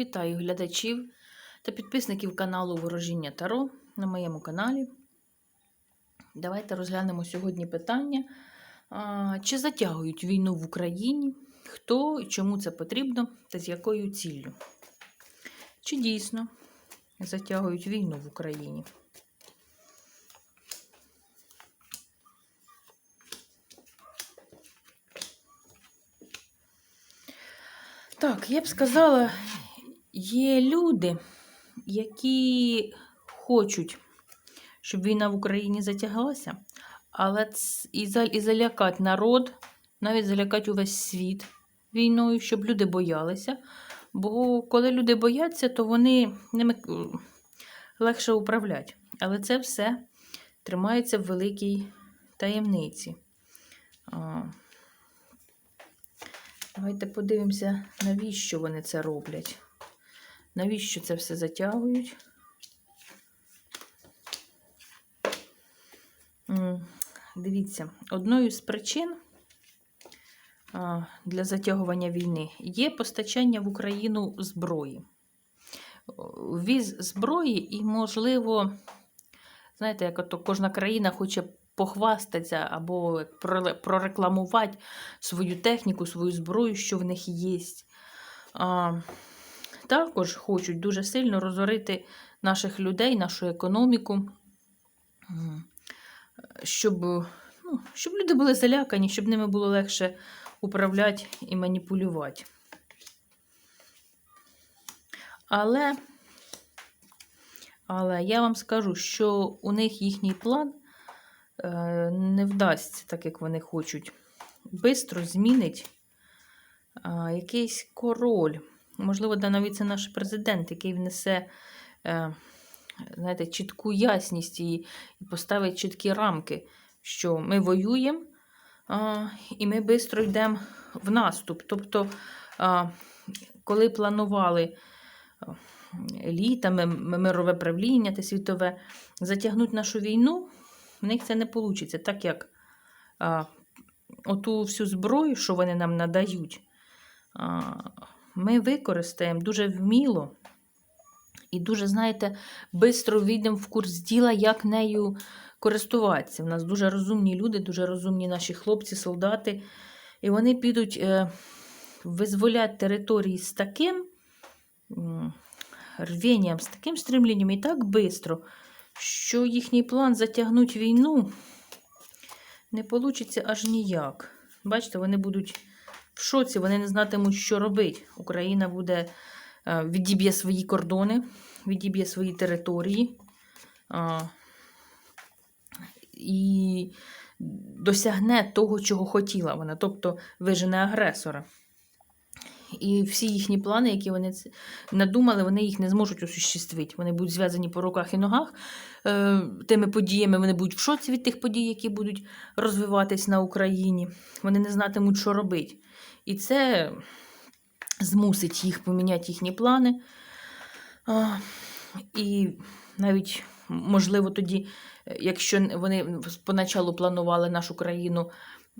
Вітаю глядачів та підписників каналу Ворожіння Таро на моєму каналі. Давайте розглянемо сьогодні питання, чи затягують війну в Україні, хто і чому це потрібно та з якою ціллю. Чи дійсно затягують війну в Україні? Так, я б сказала, є люди, які хочуть, щоб війна в Україні затяглася, але і, за, залякати народ, навіть залякати увесь світ війною, щоб люди боялися. Бо коли люди бояться, то вони ними е, легше управляти. Але це все тримається в великій таємниці. Давайте подивимося, навіщо вони це роблять. Навіщо це все затягують? Дивіться, одною з причин для затягування війни є постачання в Україну зброї. Віз зброї і, можливо, знаєте, як ото кожна країна хоче похвастатися або прорекламувати свою техніку, свою зброю, що в них є. Також хочуть дуже сильно розорити наших людей, нашу економіку, щоб, ну, щоб люди були залякані, щоб ними було легше управляти і маніпулювати. Але, але я вам скажу, що у них їхній план е, не вдасться, так як вони хочуть. Бистро змінить а, якийсь король. Можливо, навіть це наш президент, який внесе е, знаєте, чітку ясність і, поставить чіткі рамки, що ми воюємо і ми швидко йдемо в наступ. Тобто, коли планували літами мирове правління та світове затягнути нашу війну, в них це не вийде. Так як оту всю зброю, що вони нам надають, ми використаємо дуже вміло і дуже, знаєте, швидко війдемо в курс діла, як нею користуватися. У нас дуже розумні люди, дуже розумні наші хлопці, солдати. І вони підуть е, визволяти території з таким рвінням, з таким стремлінням і так швидко, що їхній план затягнути війну не вийде аж ніяк. Бачите, вони будуть в шоці, вони не знатимуть, що робити. Україна буде е, відіб'є свої кордони, відіб'є свої території і досягне того, чого хотіла вона, тобто вижене агресора. І всі їхні плани, які вони надумали, вони їх не зможуть осуществити. Вони будуть зв'язані по руках і ногах е, тими подіями. Вони будуть в шоці від тих подій, які будуть розвиватись на Україні. Вони не знатимуть, що робити. І це змусить їх поміняти їхні плани. І навіть, можливо, тоді, е, якщо вони поначалу планували нашу країну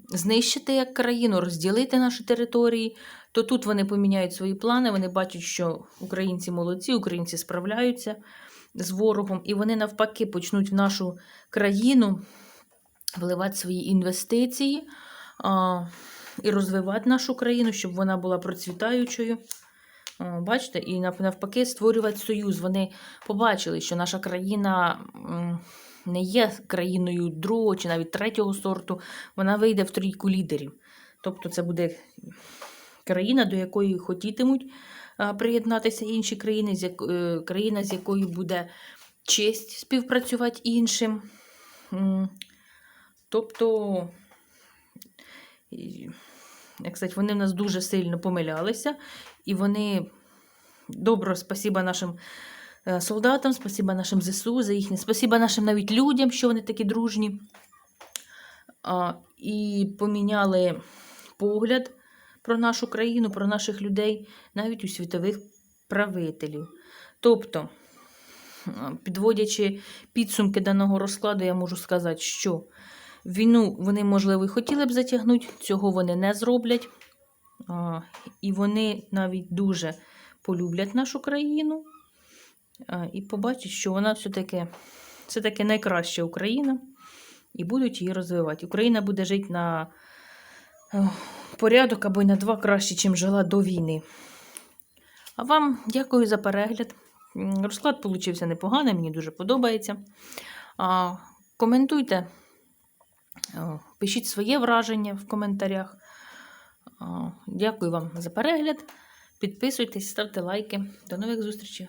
знищити як країну, розділити наші території, то тут вони поміняють свої плани, вони бачать, що українці молодці, українці справляються з ворогом, і вони навпаки почнуть в нашу країну вливати свої інвестиції а, і розвивати нашу країну, щоб вона була процвітаючою. О, Бачите, і навпаки створювати союз. Вони побачили, що наша країна не є країною другого чи навіть третього сорту, вона вийде в трійку лідерів. Тобто це буде країна, до якої хотітимуть приєднатися інші країни, е, країна, з якою буде честь співпрацювати іншим. Тобто, як сказати, вони в нас дуже сильно помилялися, і вони добро, спасіба нашим е, солдатам, спасіба нашим ЗСУ за їхнє, спасіба нашим навіть людям, що вони такі дружні. І поміняли погляд про нашу країну, про наших людей, навіть у світових правителів. Тобто, підводячи підсумки даного розкладу, я можу сказати, що війну вони, можливо, і хотіли б затягнути, цього вони не зроблять. І вони навіть дуже полюблять нашу країну і побачать, що вона все-таки це таки найкраща Україна, і будуть її розвивати. Україна буде жити на порядок або й на два краще, чим жила до війни. А вам дякую за перегляд. Розклад получився непоганий, мені дуже подобається. Коментуйте, пишіть своє враження в коментарях. Дякую вам за перегляд. Підписуйтесь, ставте лайки. До нових зустрічей!